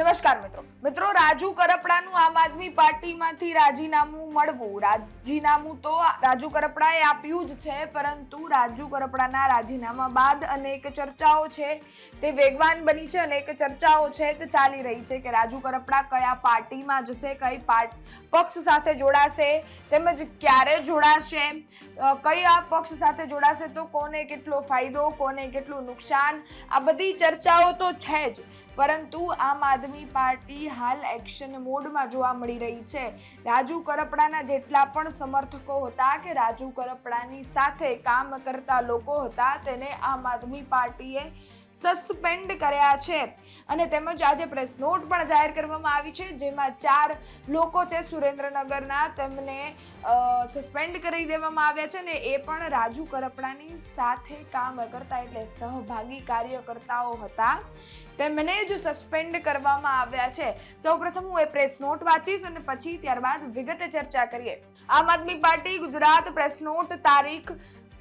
નમસ્કાર મિત્રો. મિત્રો, રાજુ કરપડાનું આમ આદમી પાર્ટીમાંથી રાજીનામું મળવું. રાજીનામું તો રાજુ કરપડાએ આપ્યું જ છે, પરંતુ રાજુ કરપડાના રાજીનામા બાદ અનેક ચર્ચાઓ છે. તે વેગવાન બની છે, અનેક ચર્ચાઓ છે, તે ચાલી રહી છે કે રાજુ કરપડા કયા પાર્ટીમાં જશે, કઈ પક્ષ સાથે જોડાશે, તેમજ ક્યારે જોડાશે કયા પક્ષ સાથે જોડાશે, તો કોને કેટલો ફાયદો, કોને કેટલું નુકસાન, આ બધી ચર્ચાઓ તો છે જ. પરંતુ આમ આદમી પાર્ટી હાલ એક્શન મોડમાં જોવા મળી રહી છે. રાજુ કરપડાના જેટલા પણ સમર્થકો હતા કે રાજુ કરપડાની સાથે કામ કરતા લોકો હતા, તેને આમ આદમી પાર્ટીએ સસ્પેન્ડ કર્યા છે. અને તેમજ આજે પ્રેસ નોટ પણ જાહેર કરવામાં આવી છે, જેમાં ચાર લોકો છે સુરેન્દ્રનગરના, તેમને સસ્પેન્ડ કરી દેવામાં આવ્યા છે ને એ પણ રાજુ કરપડાની સાથે કામ કરતા એટલે સહભાગી કાર્યકર્તાઓ હતા. તેમને જ સસ્પેન્ડ કરવામાં આવ્યા છે. સૌપ્રથમ હું એ પ્રેસ નોટ વાંચીશ અને પછી ત્યારબાદ વિગતે ચર્ચા કરીએ. Aam Aadmi party Gujarat press note તારીખ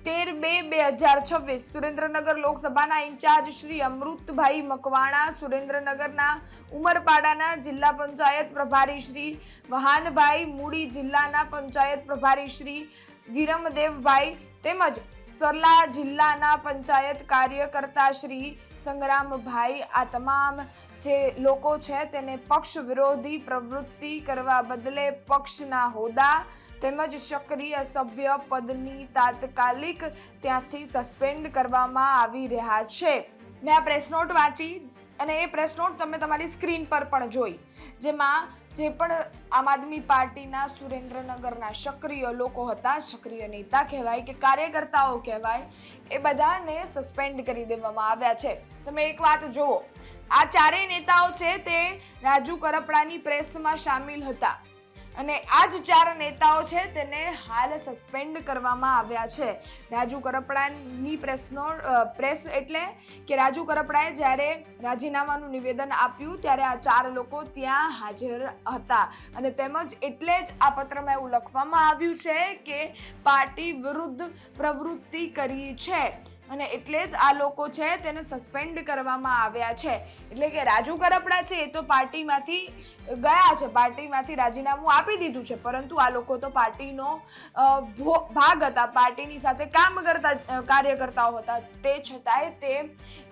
તેર બે બે હજાર છવ્વીસ સુરેન્દ્રનગર લોકસભાના ઇન્ચાર્જ શ્રી અમૃતભાઈ મકવાણા, સુરેન્દ્રનગરના ઉમરપાડાના જિલ્લા પંચાયત પ્રભારી શ્રી વહાનભાઈ મૂડી, જિલ્લાના પંચાયત પ્રભારી શ્રી વિરમદેવભાઈ તેમજ સરલા જિલ્લાના પંચાયત કાર્યકર્તા શ્રી સંગ્રામભાઈ. આ તમામ જે લોકો છે તેને પક્ષ વિરોધી પ્રવૃત્તિ કરવા બદલે પક્ષના હોદ્દા તેમજ સક્રિય સભ્ય પદની તાત્કાલિક ત્યાંથી સસ્પેન્ડ કરવામાં આવી રહ્યા છે. મેં આ પ્રેસ નોટ વાંચી અને એ પ્રેસ નોટ તમે તમારી સ્ક્રીન પર પણ જોઈ. જેમાં જે પણ આમ આદમી પાર્ટીના સુરેન્દ્રનગરના સક્રિય લોકો હતા, સક્રિય નેતા કહેવાય કે કાર્યકર્તાઓ કહેવાય, એ બધાને સસ્પેન્ડ કરી દેવામાં આવ્યા છે. તમે એક વાત જુઓ, આ ચારેય નેતાઓ છે તે રાજુ કરપડાની પ્રેસમાં સામેલ હતા. અને આ જ ચાર નેતાઓ છે તેને હાલ સસ્પેન્ડ કરવામાં આવ્યા છે. રાજુ કરપડાની પ્રેસનો પ્રેસ એટલે કે રાજુ કરપડાએ જ્યારે રાજીનામાનું નિવેદન આપ્યું ત્યારે આ ચાર લોકો ત્યાં હાજર હતા. અને તેમજ એટલે જ આ પત્રમાં એવું લખવામાં આવ્યું છે કે પાર્ટી વિરુદ્ધ પ્રવૃત્તિ કરી છે. અને એટલે જ આ લોકો છે તેને સસ્પેન્ડ કરવામાં આવ્યા છે. એટલે કે રાજુ કરપડા છે એ તો પાર્ટીમાંથી ગયા છે. પાર્ટીમાંથી રાજીનામું આપી દીધું છે. પરંતુ આ લોકો તો પાર્ટીનો ભાગ હતા. પાર્ટીની સાથે કામ કરતા કાર્યકર્તાઓ હતા. તે છતાંય તે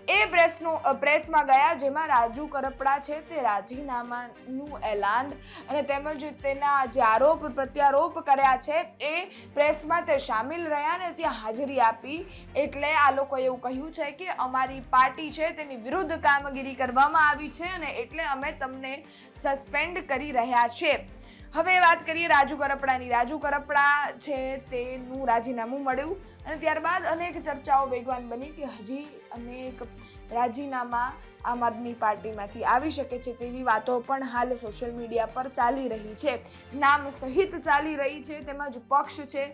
એ પ્રેસનો પ્રેસમાં ગયા જેમાં રાજુ કરપડા છે તે રાજીનામાનું એલાન અને તેમજ તેના જે આરોપ, પ્રત્યારોપ કર્યા છે એ પ્રેસમાં તે સામેલ રહ્યા ને ત્યાં હાજરી આપી. એટલે આ લોકોએ એવું કહ્યું છે કે અમારી પાર્ટી છે તેની વિરુદ્ધ કામગીરી કરવામાં આવી છે અને એટલે અમે તમને સસ્પેન્ડ કરી રહ્યા છે. હવે વાત કરીએ રાજુ કરપડાની. રાજુ કરપડા છે તેનું રાજીનામું મળ્યું અને ત્યારબાદ અનેક ચર્ચાઓ વેગવાન બની કે હજી અનેક રાજીનામા આમ આદમી પાર્ટીમાંથી આવી શકે છે તેવી વાતો પણ હાલ સોશિયલ મીડિયા પર ચાલી રહી છે. નામ સહિત ચાલી રહી છે, તેમજ પક્ષ છે.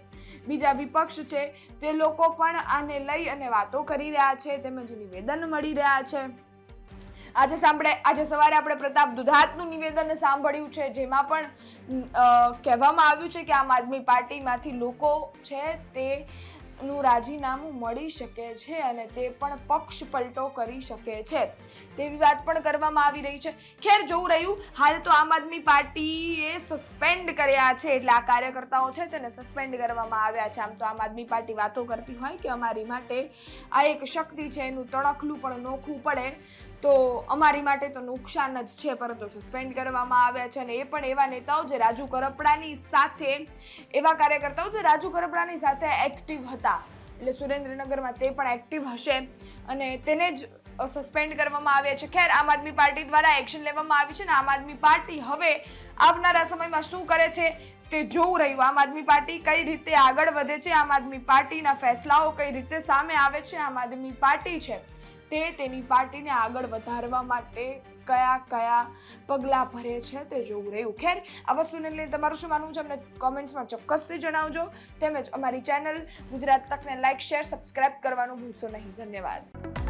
બીજા વિપક્ષ છે, તે લોકો પણ આને લઈ અને વાતો કરી રહ્યા છે, તેમજ નિવેદન મળી રહ્યા છે. આજે સાંભળે, આજે સવારે આપણે પ્રતાપ દુધાતનું નિવેદન સાંભળ્યું છે, જેમાં પણ કહેવામાં આવ્યું છે કે આમ આદમી પાર્ટીમાંથી લોકો છે, તે નું રાજીનામું મળી શકે છે અને તે પણ પક્ષ પલટો કરી શકે છે. તેવી વાત પણ કરવામાં આવી રહી છે. ખેર જોવું રહ્યું, હાલ તો આમ આદમી પાર્ટીએ સસ્પેન્ડ કર્યા છે, એટલે આ કાર્યકર્તાઓ છે તેને સસ્પેન્ડ કરવામાં આવ્યા છે. આમ તો આમ આદમી પાર્ટી વાતો કરતી હોય કે અમારી માટે આ એક શક્તિ છે, એનું તણખલું પણ નોખવું પડે. તો અમારી માટે તો નુકસાન જ છે, પરંતુ સસ્પેન્ડ કરવામાં આવ્યા છે અને એ પણ એવા નેતાઓ જે રાજુ કરપડાની સાથે, એવા કાર્યકર્તાઓ જે રાજુ કરપડાની સાથે એક્ટિવ હતા. એટલે સુરેન્દ્રનગરમાં તે પણ એક્ટિવ હશે અને તેને જ સસ્પેન્ડ કરવામાં આવ્યા છે. ખેર, આમ આદમી પાર્ટી દ્વારા એક્શન લેવામાં આવી છે ને આમ આદમી પાર્ટી હવે આવનારા સમયમાં શું કરે છે તે જોવું રહ્યું. આમ આદમી પાર્ટી કઈ રીતે આગળ વધે છે? આમ આદમી પાર્ટીના ફેસલાઓ કઈ રીતે સામે આવે છે? આમ આદમી પાર્ટી છે. તે તેની પાર્ટીને આગળ વધારવા માટે કયા કયા પગલાં ભરે છે તે જોવું રહ્યું. ખેર, આ વસ્તુને લઈને તમારું શું માનવું છે? અમને કોમેન્ટ્સમાં ચોક્કસથી જણાવજો. તેમજ અમારી ચેનલ ગુજરાત તકને લાઇક શેર, સબસ્ક્રાઇબ કરવાનું ભૂલશો નહીં. ધન્યવાદ.